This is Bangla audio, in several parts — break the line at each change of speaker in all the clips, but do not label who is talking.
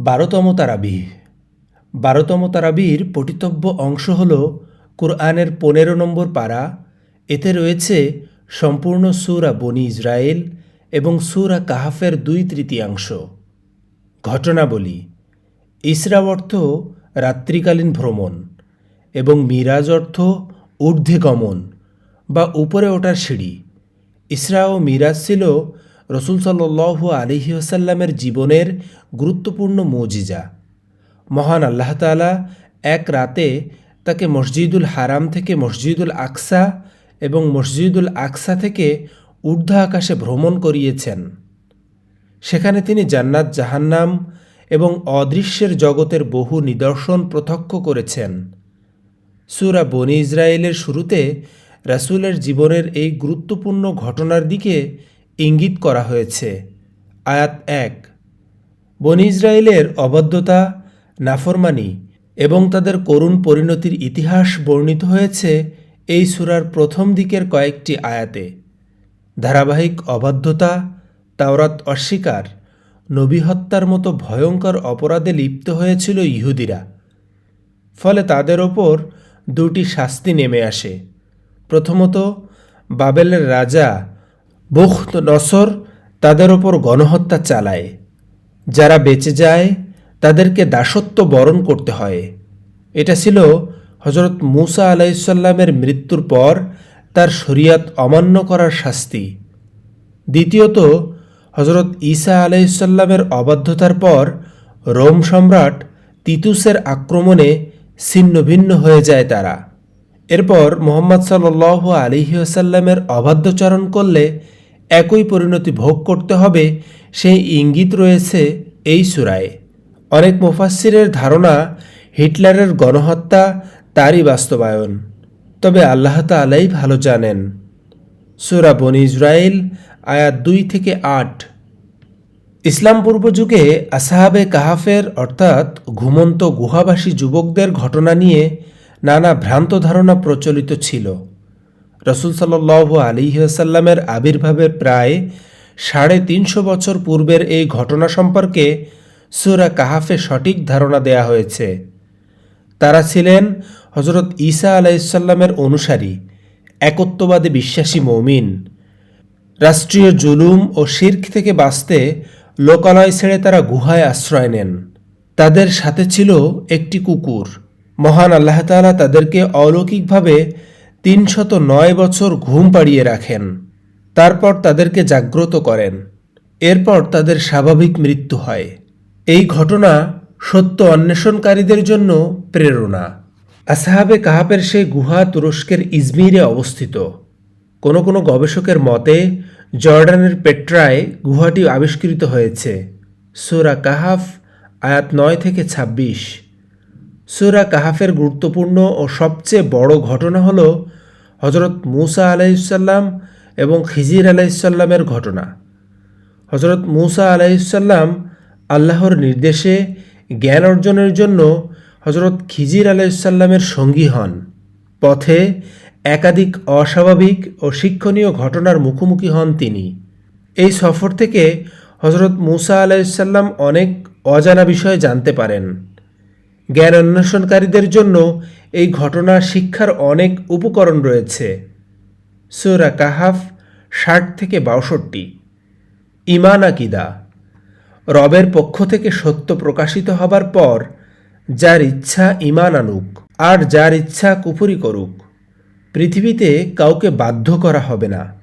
বারোতম তারাবিহ। বারোতম তারাবির পঠিতব্য অংশ হল কুরআনের পনেরো নম্বর পাড়া এতে রয়েছে সম্পূর্ণ সুরা বনি ইসরায়েল এবং সুরা কাহাফের দুই তৃতীয়াংশ। ঘটনাবলী, ইসরা অর্থ রাত্রিকালীন ভ্রমণ এবং মিরাজ অর্থ ঊর্ধ্বে গমন বা উপরে ওঠার সিঁড়ি। ইসরা ও মিরাজ ছিল রসুল সাল্লু আলিহি আসাল্লামের জীবনের গুরুত্বপূর্ণ মজিজা। মহান আল্লাহ তালা এক রাতে তাকে মসজিদুল হারাম থেকে মসজিদুল আকসা এবং মসজিদুল আকসা থেকে ঊর্ধ্ব আকাশে ভ্রমণ করিয়েছেন। সেখানে তিনি জান্নাত, জাহান্নাম এবং অদৃশ্যের জগতের বহু নিদর্শন প্রত্যক্ষ করেছেন। সুরা বনি ইসরায়েলের শুরুতে রাসূলের জীবনের এই গুরুত্বপূর্ণ ঘটনার দিকে ইঙ্গিত করা হয়েছে। আয়াত এক, বন ইসরায়েলের অবাধ্যতা, নাফরমানি এবং তাদের করুণ পরিণতির ইতিহাস বর্ণিত হয়েছে এই সুরার প্রথম দিকের কয়েকটি আয়াতে। ধারাবাহিক অবাধ্যতা, তাওরাত অস্বীকার, নবী হত্যার মতো ভয়ঙ্কর অপরাধে লিপ্ত হয়েছিল ইহুদিরা। ফলে তাদের ওপর দুটি শাস্তি নেমে আসে। প্রথমত, বাবেলের রাজা বুখত নসর তাদের ওপর গণহত্যা চালায়। যারা বেঁচে যায়, তাদেরকে দাসত্ব বরণ করতে হয়। এটা ছিল হজরত মুসা আলাইসাল্লামের মৃত্যুর পর তার শরিয়াত অমান্য করার শাস্তি। দ্বিতীয়ত হজরত ঈসা আলাইসাল্লামের অবাধ্যতার পর রোম সম্রাট তিতুসের আক্রমণে ছিন্ন ভিন্ন হয়ে যায় তারা। এরপর মোহাম্মদ সাল আলিহাসাল্লামের অবাধ্যচরণ করলে একই পরিণতি ভোগ করতে হবে, সেই ইঙ্গিত রয়েছে এই সুরায়। অনেক মুফাসিরের ধারণা, হিটলারের গণহত্যা তারই বাস্তবায়ন। তবে আল্লাহ তালাই ভালো জানেন। সুরা বন ইসরায়েল আয়াত দুই থেকে আট। ইসলাম পূর্ব যুগে আসাহাবে কাহাফের, অর্থাৎ ঘুমন্ত গুহাবাসী যুবকদের ঘটনা নিয়ে নানা ভ্রান্ত ধারণা প্রচলিত ছিল। রসুল সাল্লু আলিহাসাল্লামের আবির্ভাবের প্রায় সাড়ে তিনশো বছর পূর্বের এই ঘটনা সম্পর্কে সুরা কাহাফে সঠিক ধারণা দেয়া হয়েছে। তারা ছিলেন হজরত ঈসা আলাইসাল্লামের অনুসারী, একত্ববাদী বিশ্বাসী মৌমিন। রাষ্ট্রীয় জুলুম ও শির্ক থেকে বাঁচতে লোকালয় ছেড়ে তারা গুহায় আশ্রয় নেন। তাদের সাথে ছিল একটি কুকুর। মহান আল্লাহ তালা তাদেরকে অলৌকিকভাবে তিনশত নয় বছর ঘুম পাড়িয়ে রাখেন। তারপর তাদেরকে জাগ্রত করেন। এরপর তাদের স্বাভাবিক মৃত্যু হয়। এই ঘটনা সত্য অন্বেষণকারীদের জন্য প্রেরণা। আসাহাবে কাহাপের সেই গুহা তুরস্কের ইজমিরে অবস্থিত। কোনো কোনো গবেষকের মতে, জর্ডানের পেট্রায় গুহাটি আবিষ্কৃত হয়েছে। সুরা কাহাফ, আয়াত নয় থেকে ছাব্বিশ। সুরা কাহাফের গুরুত্বপূর্ণ ও সবচেয়ে বড় ঘটনা হল হজরত মুসা আলাইসাল্লাম এবং খিজির আলাইসাল্লামের ঘটনা। হজরত মুসা আলাইসাল্লাম আল্লাহর নির্দেশে জ্ঞান অর্জনের জন্য হজরত খিজির আলাইসাল্লামের সঙ্গী হন। পথে একাধিক অস্বাভাবিক ও শিক্ষণীয় ঘটনার মুখোমুখি হন তিনি। এই সফর থেকে হজরত মুসা আলাইসাল্লাম অনেক অজানা বিষয় জানতে পারেন। জ্ঞান অন্বেষণকারীদের জন্য এই ঘটনা শিক্ষার অনেক উপকরণ রয়েছে। সুরা কাহাফ ষাট থেকে বাষট্টি। ইমান আকিদা। রবের পক্ষ থেকে সত্য প্রকাশিত হবার পর যার ইচ্ছা ইমান আনুক, আর যার ইচ্ছা কুপুরি করুক, পৃথিবীতে কাউকে বাধ্য করা হবে না।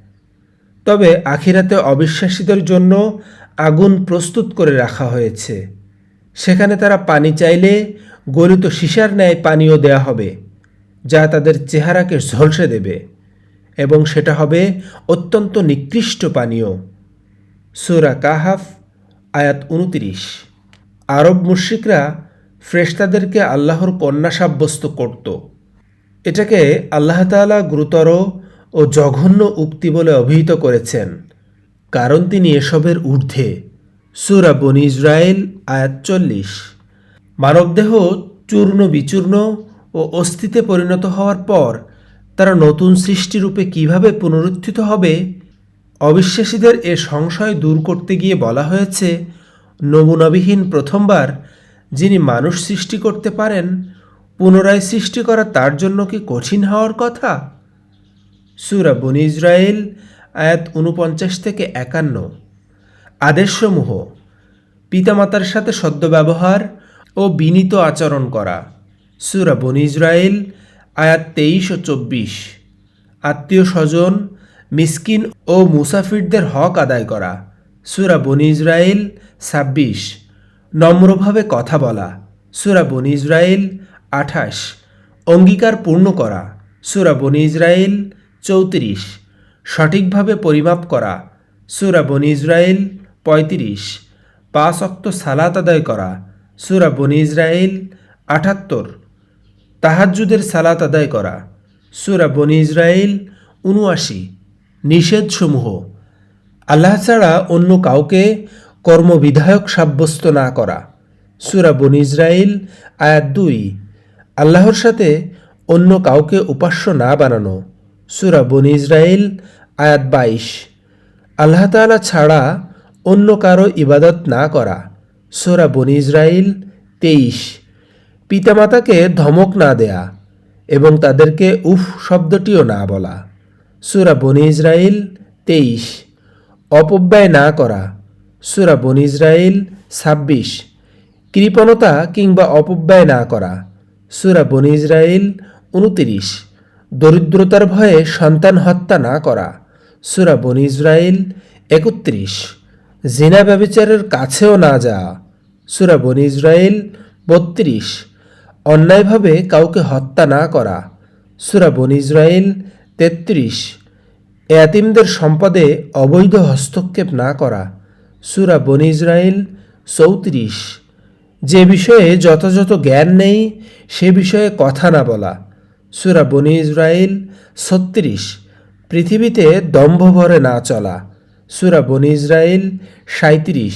তবে আখিরাতে অবিশ্বাসীদের জন্য আগুন প্রস্তুত করে রাখা হয়েছে। সেখানে তারা পানি চাইলে গলিত সীসার ন্যায় পানীয় দেয়া হবে, যা তাদের চেহারাকে ঝলসে দেবে, এবং সেটা হবে অত্যন্ত নিকৃষ্ট পানীয়। সুরা কাহাফ, আয়াত উনতিরিশ আরব মুশ্রিকরা ফ্রেস্তাদেরকে আল্লাহর কন্যা সাব্যস্ত করত। এটাকে আল্লাহ তালা গুরুতর ও জঘন্য উক্তি বলে অভিহিত করেছেন, কারণ তিনি এসবের ঊর্ধ্বে। সুরা বনি ইসরায়েল, আয়াত চল্লিশ। মানবদেহ চূর্ণ বিচূর্ণ ও অস্থিতে পরিণত হওয়ার পর তারা নতুন সৃষ্টিরূপে কীভাবে পুনরুত্থিত হবে, অবিশ্বাসীদের এ সংশয় দূর করতে গিয়ে বলা হয়েছে, নমুনাবিহীন প্রথমবার যিনি মানুষ সৃষ্টি করতে পারেন, পুনরায় সৃষ্টি করা তার জন্য কি কঠিন হওয়ার কথা? সুরা বনি ইসরায়েল, আয়াত উনপঞ্চাশ থেকে একান্ন। আদেশসমূহ, পিতামাতার সাথে সদ্ব্যবহার ও বিনীত আচরণ করা। সুরা বনি ইসরায়েল আয়াত তেইশ ও চব্বিশ। আত্মীয় স্বজন, মিসকিন ও মুসাফিরদের হক আদায় করা। সুরা বনি ইসরায়েল ছাব্বিশ। নম্রভাবে কথা বলা। সুরা বনি ইসরায়েল আঠাশ। অঙ্গীকার পূর্ণ করা। সুরা বনি ইসরায়েল চৌত্রিশ। সঠিকভাবে পরিমাপ করা। সুরা বন ইসরায়েল পঁয়ত্রিশ। পাঁচ অক্ত সালাত আদায় করা। সুরা বনি ইসরায়েল আটাত্তর তাহাজ্জুদের সালাত আদায় করা। সুরা বনি ইসরায়েল উনআশি। নিষেধসমূহ। আল্লাহ ছাড়া অন্য কাউকে কর্মবিধায়ক সাব্যস্ত না করা। সুরা বনি ইসরায়েল আয়াত দুই। আল্লাহর সাথে অন্য কাউকে উপাস্য না বানানো। সুরা বনি ইসরায়েল আয়াত বাইশ। আল্লাহ তাআলা ছাড়া অন্য কারও ইবাদত না করা। সুরা বনি ইসরায়েল তেইশ। পিতামাতাকে ধমক না দেয়া এবং তাদেরকে উফ শব্দটিও না বলা। সুরা বনি ইসরায়েল তেইশ। অপব্যয় না করা। সুরা বনি ইসরায়েল ছাব্বিশ। কৃপণতা কিংবা অপব্যয় না করা। সুরা বনি ইসরায়েল উনতিরিশ। দরিদ্রতার ভয়ে সন্তান হত্যা না করা। সুরা বনি ইসরায়েল একত্রিশ। জিনা ব্যবিচারের কাছেও না যাওয়া। সুরা বনি ইসরায়েল বত্রিশ। অন্যায়ভাবে কাউকে হত্যা না করা। সুরা বনি ইসরায়েল তেত্রিশ। এয়াতিমদের সম্পদে অবৈধ হস্তক্ষেপ না করা। সুরা বনি ইসরায়েল চৌত্রিশ। যে বিষয়ে যথাযথ জ্ঞান নেই, সে বিষয়ে কথা না বলা। সুরা বনি ইসরায়েল ছত্রিশ। পৃথিবীতে দম্ভ ভরে না চলা। সুরা বনি ইসরায়েল সাঁত্রিশ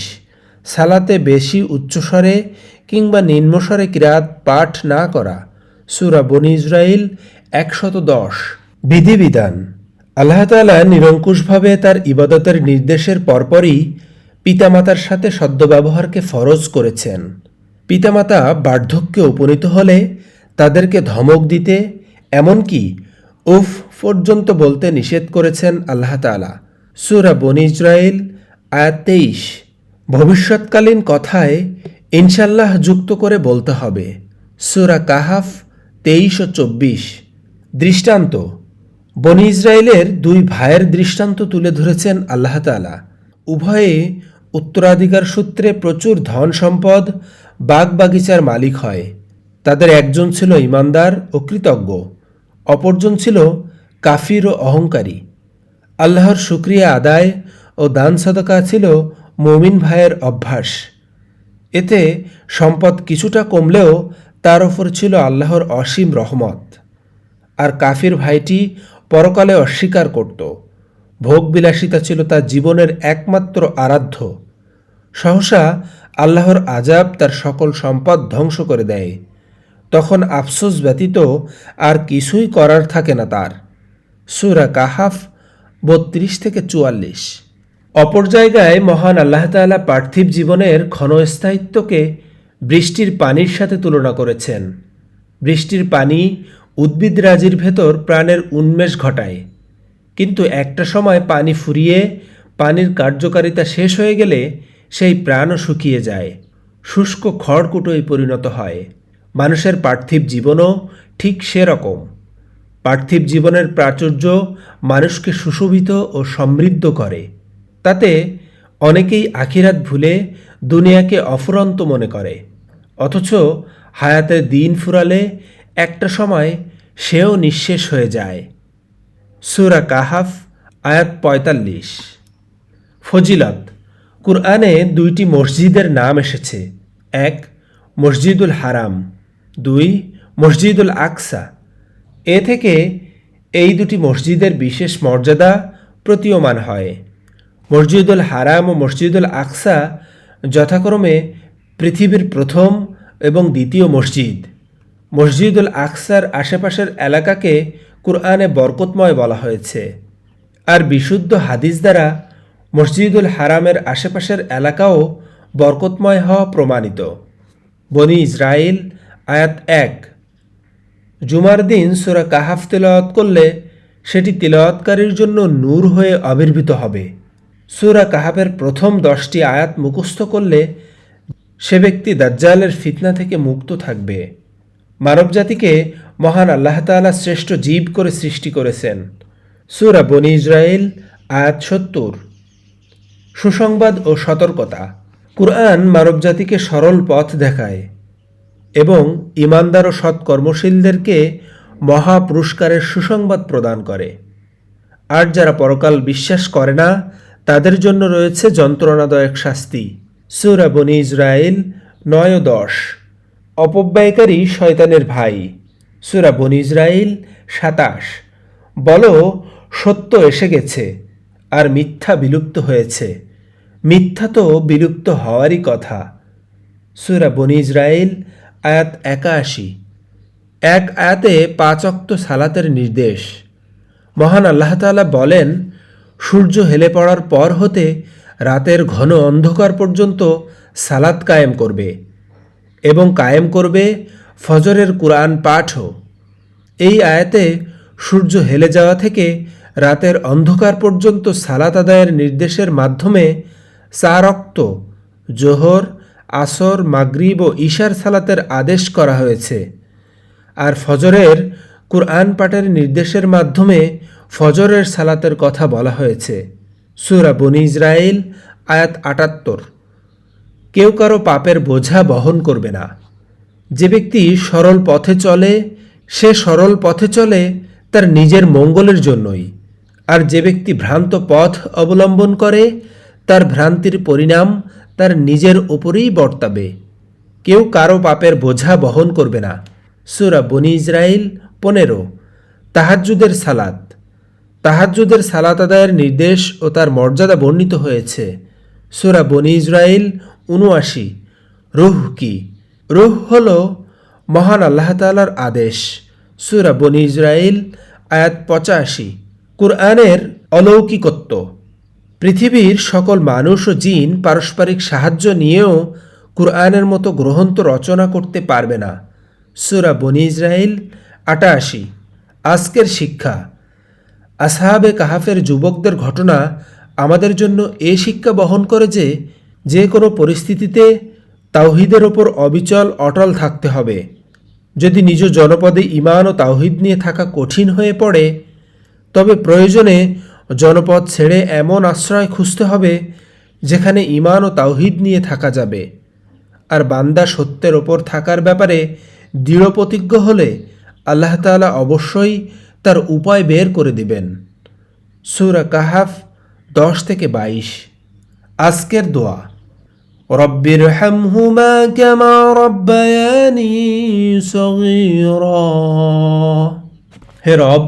সালাতে বেশি উচ্চস্বরে কিংবা নিম্নস্বরে কিরাত পাঠ না করা। সুরা বনি ইসরায়েল একশত দশ বিধিবিধান। আল্লাহ তাআলা নিরঙ্কুশভাবে তার ইবাদতের নির্দেশের পরপরই পিতামাতার সাথে সদ্ব্যবহারকে ফরজ করেছেন। পিতামাতা বার্ধক্যে উপনীত হলে তাদেরকে ধমক দিতে, এমনকি উফ পর্যন্ত বলতে নিষেধ করেছেন আল্লাহ তাআলা। সুরা বনি ইসরায়েল আয়াত তেইশ। ভবিষ্যৎকালীন কথায় ইনশাল্লাহ যুক্ত করে বলতে হবে। সুরা কাহাফ তেইশ ও চব্বিশ। দৃষ্টান্ত। বনি ইসরায়েলের দুই ভাইয়ের দৃষ্টান্ত তুলে ধরেছেন আল্লাহ তাআলা। উভয়ে উত্তরাধিকার সূত্রে প্রচুর ধন সম্পদ, বাগ বাগিচার মালিক হয়। তাদের একজন ছিল ইমানদার ও কৃতজ্ঞ। অপরজন ছিল কাফির ও অহংকারী। আল্লাহর শুক্রিয়া আদায় ও দান সদকা ছিল মমিন ভাইয়ের অভ্যাস। এতে সম্পদ কিছুটা কমলেও তার ওপর ছিল আল্লাহর অসীম রহমত। আর কাফির ভাইটি পরকালে অস্বীকার করত। ভোগবিলাসিতা ছিল তার জীবনের একমাত্র আরাধ্য। সহসা আল্লাহর আজাব তার সকল সম্পদ ধ্বংস করে দেয়। তখন আফসোস ব্যতীত আর কিছুই করার থাকে না তার। সুরা কাহাফ বত্রিশ থেকে চুয়াল্লিশ। অপর জায়গায় মহান আল্লাহ তাআলা পার্থিব জীবনের ক্ষণস্থায়িত্বকে বৃষ্টির পানির সাথে তুলনা করেছেন। বৃষ্টির পানি উদ্ভিদরাজির ভেতর প্রাণের উন্মেষ ঘটায়। কিন্তু একটা সময় পানি ফুরিয়ে পানির কার্যকারিতা শেষ হয়ে গেলে সেই প্রাণও শুকিয়ে যায়। শুষ্ক খড়কুটোয় পরিণত হয়। মানুষের পার্থিব জীবনও ঠিক সেরকম। পার্থিব জীবনের প্রাচুর্য মানুষকে সুশোভিত ও সমৃদ্ধ করে। তাতে অনেকেই আখিরাত ভুলে দুনিয়াকে অফুরন্ত মনে করে। অথচ হায়াতের দিন ফুরালে একটা সময় সেও নিঃশেষ হয়ে যায়। সুরা কাহাফ, আয়াত পঁয়তাল্লিশ। ফজিলত, কুরআনে দুইটি মসজিদের নাম এসেছে। এক, মসজিদুল হারাম। দুই, মসজিদুল আকসা। এ থেকে এই দুটি মসজিদের বিশেষ মর্যাদা প্রতীয়মান হয়। মসজিদুল হারাম ও মসজিদুল আকসা যথাক্রমে পৃথিবীর প্রথম এবং দ্বিতীয় মসজিদ। মসজিদুল আকসার আশেপাশের এলাকাকে কুরআনে বরকতময় বলা হয়েছে। আর বিশুদ্ধ হাদিস দ্বারা মসজিদুল হারামের আশেপাশের এলাকাও বরকতময় হওয়া প্রমাণিত। বনি ইসরায়েল আয়াত এক। জুমার দিন সুরা কাহাফ তিলাওয়াত করলে সেটি তিলাওয়াতকারীর জন্য নূর হয়ে আবির্ভূত হবে। সুরা কাহাফের প্রথম দশটি আয়াত মুখস্থ করলে সে ব্যক্তি দাজ্জালের ফিতনা থেকে মুক্ত থাকবে। মানবজাতিকে মহান আল্লাহ তাআলা শ্রেষ্ঠ জীব করে সৃষ্টি করেছেন। সুরা বনি ইসরায়েল আয়াত সত্তর। সুসংবাদ ও সতর্কতা। কুরআন মানবজাতিকে সরল পথ দেখায়। এবং ইমানদার ও সৎ কর্মশীলদেরকে মহা পুরস্কারের সুসংবাদ প্রদান করে। আর যারা পরকাল বিশ্বাস করে না, তাদের জন্য রয়েছে যন্ত্রণাদায়ক শাস্তি। সুরা বনি ইসরায়েল নয় দশ। অপব্যয়কারী শয়তানের ভাই। সুরা বনি ইসরায়েল সাতাশ। বলো, সত্য এসে গেছে আর মিথ্যা বিলুপ্ত হয়েছে। মিথ্যা তো বিলুপ্ত হওয়ারই কথা। সুরা বনি ইসরায়েল আয়াত একাশি। এক আয়াতে পাঁচ অক্ত সালাতের নির্দেশ। মহান আল্লাহ তাআলা বলেন, সূর্য হেলে পড়ার পর হতে রাতের ঘন অন্ধকার পর্যন্ত সালাত কায়েম করবে এবং কায়েম করবে ফজরের কুরআন পাঠও। এই আয়াতে সূর্য হেলে যাওয়া থেকে রাতের অন্ধকার পর্যন্ত সালাত আদায়ের নির্দেশের মাধ্যমে চার অক্ত জোহর আসর, মাগরিব ও ঈশার সালাতের আদেশ করা হয়েছে। আর ফজরের কুরআন পাঠের নির্দেশের মাধ্যমে ফজরের সালাতের কথা বলা হয়েছে। সুরা বনি ইসরায়েল আয়াত আটাত্তর। কেউ কারও পাপের বোঝা বহন করবে না। যে ব্যক্তি সরল পথে চলে, সে সরল পথে চলে তার নিজের মঙ্গলের জন্যই। আর যে ব্যক্তি ভ্রান্ত পথ অবলম্বন করে, তার ভ্রান্তির পরিণাম তার নিজের ওপরেই বর্তাবে। কেউ কারও পাপের বোঝা বহন করবে না। সুরা বনি ইসরায়েল পনেরো। তাহাজ্জুদের সালাত। তাহাজ্জুদের সালাত আদায়ের নির্দেশ ও তার মর্যাদা বর্ণিত হয়েছে। সুরা বনি ইসরায়েল উনআশি রুহ কি? রুহ হল মহান আল্লাহ তালার আদেশ। সুরা বনি ইসরায়েল আয়াত পঁচাশি। কুরআনের অলৌকিকত্ব। পৃথিবীর সকল মানুষ ও জিন পারস্পরিক সাহায্য নিয়েও কুরআনের মতো গ্রন্থ রচনা করতে পারবে না। সুরা বনি ইসরায়েল আটাশি, আজকের শিক্ষা। আসহাবে কাহাফের যুবকদের ঘটনা আমাদের জন্য এ শিক্ষা বহন করে যে যে কোনো পরিস্থিতিতে তাওহিদের ওপর অবিচল, অটল থাকতে হবে। যদি নিজ জনপদে ইমান ও তাওহিদ নিয়ে থাকা কঠিন হয়ে পড়ে, তবে প্রয়োজনে জনপদ ছেড়ে এমন আশ্রয় খুঁজতে হবে যেখানে ইমান ও তাওহিদ নিয়ে থাকা যাবে। আর বান্দা সত্যের ওপর থাকার ব্যাপারে দৃঢ় প্রতিজ্ঞ হলে আল্লাহ তাআলা অবশ্যই তার উপায় বের করে দিবেন। সুরা কাহাফ দশ থেকে বাইশ। আজকের দোয়া। রব্বির হামহুমা কামা রব্বায়ানি হে রব,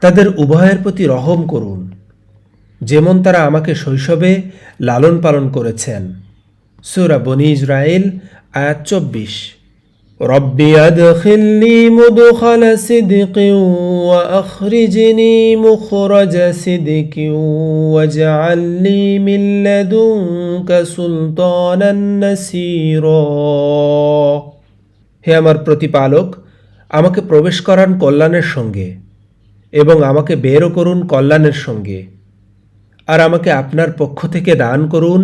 তাদের উভয়ের প্রতি রহম করুন। যেমন তারা আমাকে শৈশবে লালন পালন করেছেন। সুরা বনি ইসরায়েল আয়াত চব্বিশ। রব্বি আদখিলনি মুদখাল সিদকিন ওয়া আখরিজনি মুখরাজ সিদকিন ওয়াজআলনি মিন লাদুনকা সুলতানান নাসীরা। হে আমার প্রতিপালক, আমাকে প্রবেশ করান কল্যাণের সঙ্গে এবং আমাকে বেরও করুন কল্যাণের সঙ্গে। আর আমাকে আপনার পক্ষ থেকে দান করুন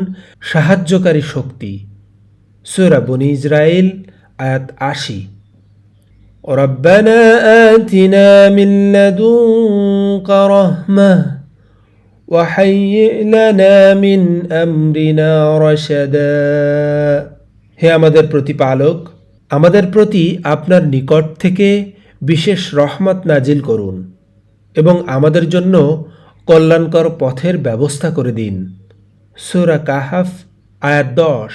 সাহায্যকারী শক্তি সুরা বনি ইসরায়েল আয়াত আশি ربنا آتنا من لدنك رحمة وهيئ لنا من أمرنا رشدا হে আমাদের প্রতিপালক আমাদের প্রতি আপনার নিকট থেকে বিশেষ রহমত নাজিল করুন এবং আমাদের জন্য কল্যাণকর পথের ব্যবস্থা করে দিন। সুরা কাহাফ আয়াত দশ।